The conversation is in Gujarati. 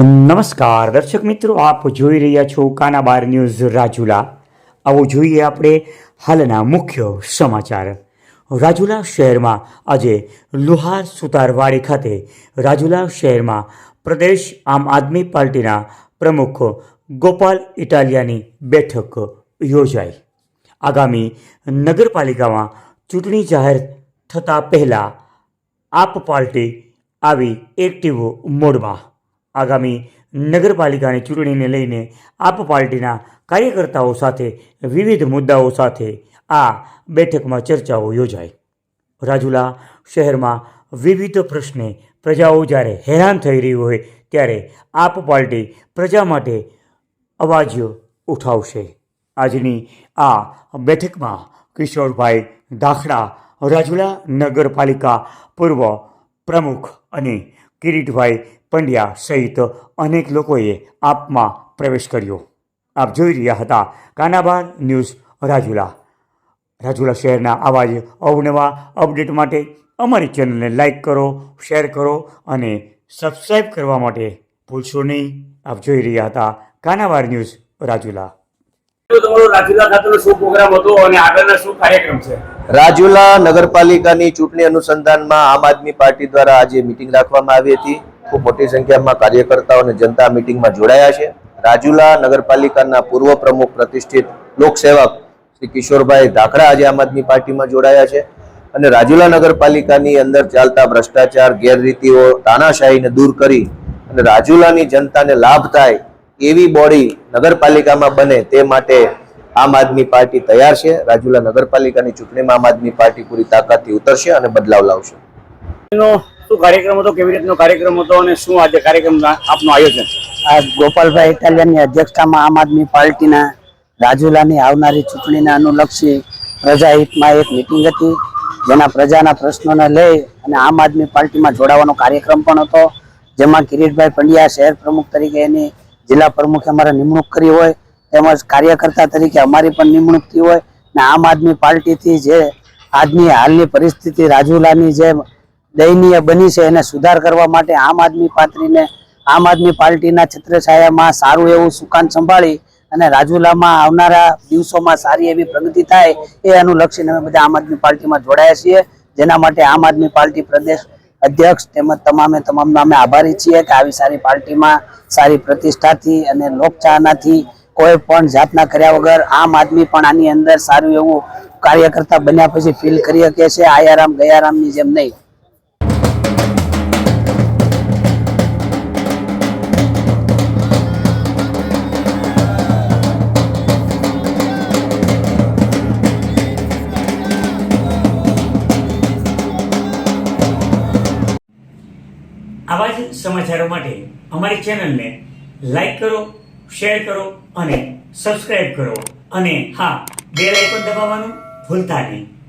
નમસ્કાર, દર્શક મિત્રો, આપ જોઈ રહ્યા છો કાનાબાર ન્યૂઝ રાજુલા. આવો જોઈએ આપણે હાલના મુખ્ય સમાચાર. રાજુલા શહેરમાં આજે લુહાર સુતારવાડી ખાતે રાજુલા શહેરમાં પ્રદેશ આમ આદમી પાર્ટીના પ્રમુખ ગોપાલ ઇટાલિયાની બેઠક યોજાઈ. આગામી નગરપાલિકામાં ચૂંટણી જાહેર થતાં પહેલાં આપ પાર્ટી આવી એક્ટિવ મોડમાં આગામી નગરપાલિકાની ચૂંટણીને લઈને આપ પાર્ટીના કાર્યકર્તાઓ સાથે, વિવિધ મુદ્દાઓ સાથે આ બેઠકમાં ચર્ચાઓ યોજાઈ. રાજુલા શહેરમાં વિવિધ પ્રશ્ને પ્રજાઓ જ્યારે હેરાન થઈ રહી હોય ત્યારે આપ પાર્ટી પ્રજા માટે અવાજ ઉઠાવશે. આજની આ બેઠકમાં કિશોરભાઈ દાખલા રાજુલા નગરપાલિકા પૂર્વ પ્રમુખ અને કિરીટભાઈ પંડ્યા સહિત અનેક લોકોએ આપમાં પ્રવેશ કર્યો. આપ જોઈ રહ્યા હતા કાનાબાર ન્યૂઝ રાજુલા. રાજુલા શહેરના આવા અવનવા અપડેટ માટે અમારી ચેનલને લાઇક કરો, શેર કરો અને સબસ્ક્રાઈબ કરવા માટે ભૂલશો નહીં. આપ જોઈ રહ્યા હતા કાનાબાર ન્યૂઝ રાજુલા. તમારો રાજુલા ખાતેનો શું પ્રોગ્રામ હતો અને આગળના શું કાર્યક્રમ છે? રાજુલા નગરપાલિકાની ચૂંટણી અનુસંધાનમાં આમ આદમી પાર્ટી દ્વારા આજે મિટિંગ રાખવામાં આવી હતી. ખૂબ મોટી સંખ્યામાં કાર્યકર્તાઓ અને જનતા મિટિંગમાં જોડાયા છે. રાજુલા નગરપાલિકાના પૂર્વ પ્રમુખ પ્રતિષ્ઠિત લોકસેવક શ્રી કિશોરભાઈ ધાખડા આજે આમ આદમી પાર્ટીમાં જોડાયા છે અને રાજુલા નગરપાલિકાની અંદર ચાલતા ભ્રષ્ટાચાર, ગેરરીતિઓ તાનાશાહીને દૂર કરી અને રાજુલાની જનતાને લાભ થાય એવી બોડી નગરપાલિકામાં બને તે માટે આમ આદમી પાર્ટી તૈયાર છે. રાજુલા નગરપાલિકાની ચૂંટણીમાં આમ આદમી પાર્ટી પૂરી તાકાતથી ઉતરશે અને બદલાવ લાવશે. એનો શું કાર્યક્રમ હતો? કેવી રીતનો કાર્યક્રમ હતો અને શું આજે કાર્યક્રમ આપનું આયોજન? આ ગોપાલભાઈ ઇટાલિયનની અધ્યક્ષતામાં આમ આદમી પાર્ટીના રાજુલાની આવનારી ચૂંટણીને અનુલક્ષી પ્રજાહિતમાં એક મિટિંગ હતી. જેના પ્રજાના પ્રશ્નોને લઈ અને આમ આદમી પાર્ટીમાં જોડાવાનો કાર્યક્રમ પણ હતો. જેમાં કિરીટભાઈ પંડ્યા શહેર પ્રમુખ તરીકે એની જિલ્લા પ્રમુખે અમારે નિમણૂક કરી હોય. તેમજ કાર્યકર્તા તરીકે અમારી પણ નિમણૂક થઈ હોય ને આમ આદમી પાર્ટીથી જે આજની હાલની પરિસ્થિતિ રાજુલાની જે દયનીય બની છે એને સુધાર કરવા માટે આમ આદમી પાર્ટીને આમ આદમી પાર્ટીના છત્રછાયામાં સારું એવું સુકાન સંભાળી અને રાજુલામાં આવનારા દિવસોમાં સારી એવી પ્રગતિ થાય એ અનુલક્ષીને અમે બધા આમ આદમી પાર્ટીમાં જોડાયા છીએ. જેના માટે આમ આદમી પાર્ટી પ્રદેશ અધ્યક્ષ તેમજ તમામે તમામનો અમે આભારી છીએ કે આવી સારી પાર્ટીમાં સારી પ્રતિષ્ઠાથી અને લોકચાહનાથી કોઈ પણ જાતના કર્યા વગર આમ આદમી પણ આની અંદર સારું એવું કાર્યકર્તા બન્યા પછી ફીલ કરી શકે છે, આયારામ ગયારામની જેમ નહીં. આવા જ સમાચારો માટે અમારી ચેનલને લાઈક કરો, શેર કરો અને સબસ્ક્રાઈબ કરો. અને હા બેલ આઇકોન દબાવવાનું ભૂલતા નહીં.